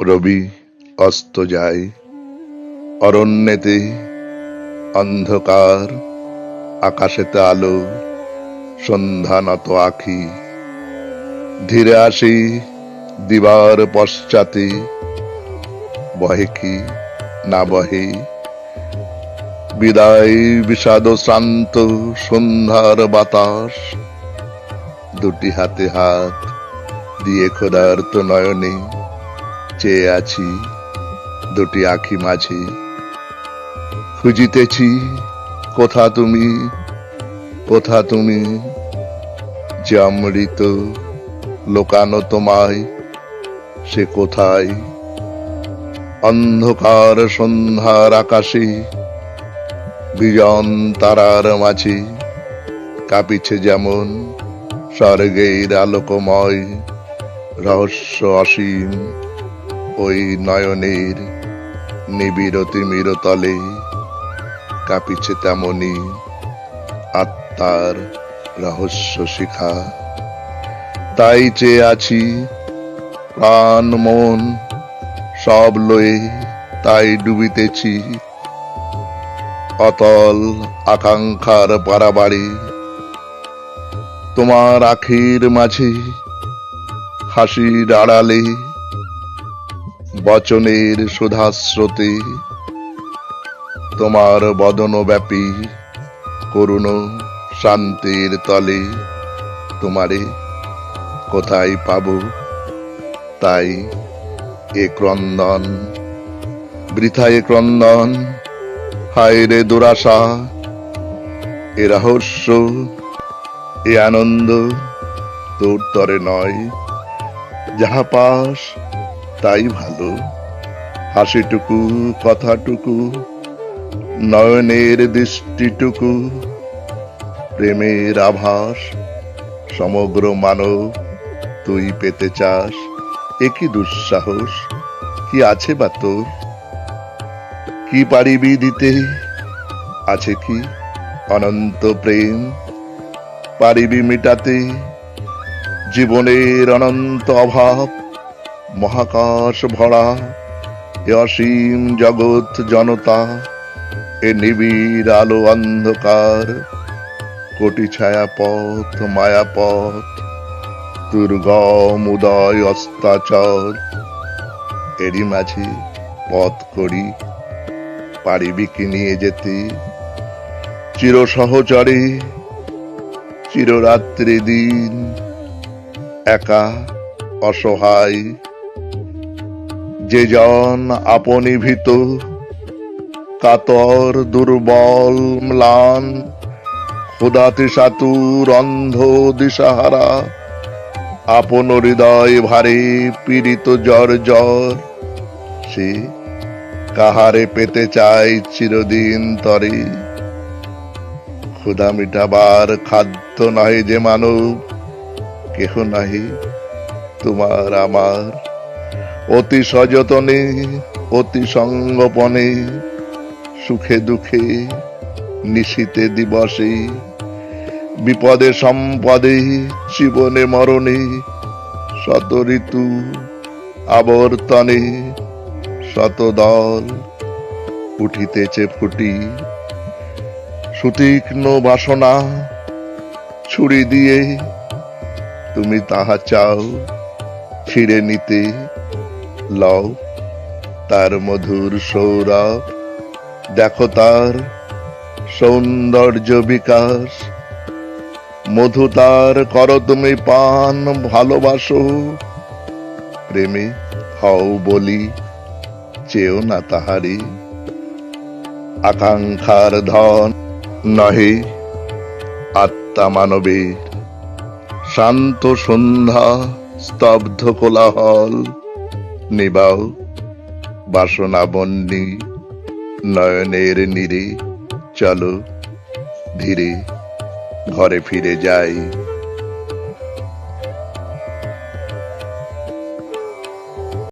রবি অস্ত যায়। অরণ্যেতে অন্ধকার, আকাশেতে আলো সন্ধ্যা নত আখি। ধীরে আসি দিবার পশ্চাতে। বহে কি না বহে? বিদায় বিষাদ শ্রান্ত সন্ধ্যার বাতাস। দুটি হাতে হাত দিয়ে ক্ষুধার্ত নয়নে চেয়ে আছি, দুটি আখি মাঝে। খুঁজিতেছি, কোথা তুমি কোথা তুমি? যে অমৃত লোকানো তোমায়, সে কোথায়? অন্ধকার সন্ধ্যার আকাশে, বিজন তারার মাঝে, কাঁপিছে যেমন স্বর্গের আলোকময় রহস্য অসীম। ওই নয়নের নিবিড় তিমির তলে কাঁপিছে তেমনি আত্মার রহস্য শিখা। তাই চেয়ে আছি প্রাণ, মন সব লয়ে তাই ডুবিতেছি। অতল আকাঙ্ক্ষার পারাবাড়ি তোমার আখির মাঝে হাসির আড়ালে বচনের সুধাস্রোতে তোমার বদনব্যাপী করুণ শান্তির তলে তোমারে কোথায় পাব? তাই এ ক্রন্দন, বৃথা এ ক্রন্দন, হায় রে দুরাশা, এ রহস্য, এ আনন্দ তোর তরে নয়। যাহা পাস তাই ভালো। হাসিটুকু, কথাটুকু, নয়নের দৃষ্টিটুকু, প্রেমের আভাস, সমগ্র মানব তুই পেতে চাস। একই দুঃসাহস? কি আছে বা তোর? কি পারিবি দিতে? আছে কি? অনন্ত প্রেম। পারিবি মিটাতে। জীবনের অনন্ত অভাব। মহাকাশ ভরা, এ অসীম জগৎ জনতা, এ নিবিড় আলো অন্ধকার, কোটি ছায়া পথ মায়া পথ দুর্গম উদয় অস্তাচর। এরই মাঝে পথ করি, পারিবি কি নিয়ে যেতে? চির সহচরে চিররাত্রি দিন, একা, অসহায় যে জন আপনি ভীত কাতর, দুর্বল, ম্লান ক্ষুধাতে সাতুর অন্ধ দিশাহারা, আপন হৃদয় ভারে, পীড়িত জ্বর জ্বর, সে কাহারে পেতে চায় চিরদিন তরে। ক্ষুধা মিটাবার খাদ্য নহে যে মানব, কেহ নাহি তোমার আমার। অতি সযতনে, অতি সঙ্গপনে, সুখে দুঃখে নিশীতে দিবসে, বিপদে সম্পদে, জীবনে মরণে, শত ঋতু আবর্তনে, শত দল উঠিতেছে ফুটি। সুতীক্ষ্ণ বাসনা ছুরি দিয়ে তুমি তাহা চাও ছিঁড়ে নিতে। লও তার মধুর সৌরভ দেখো তার সৌন্দর্য বিকাশ। মধু তার কর, তুমি পান, ভালোবাসো। প্রেমে হও বলি, চেও না তাহারি। আকাঙ্ক্ষার ধন নহে আত্মা মানবের। শান্ত সন্ধ্যা, স্তব্ধ কোলাহল। নিবাও বাসনা বন্যী নয়নের নিরে চলো ধীরে ঘরে ফিরে যাই।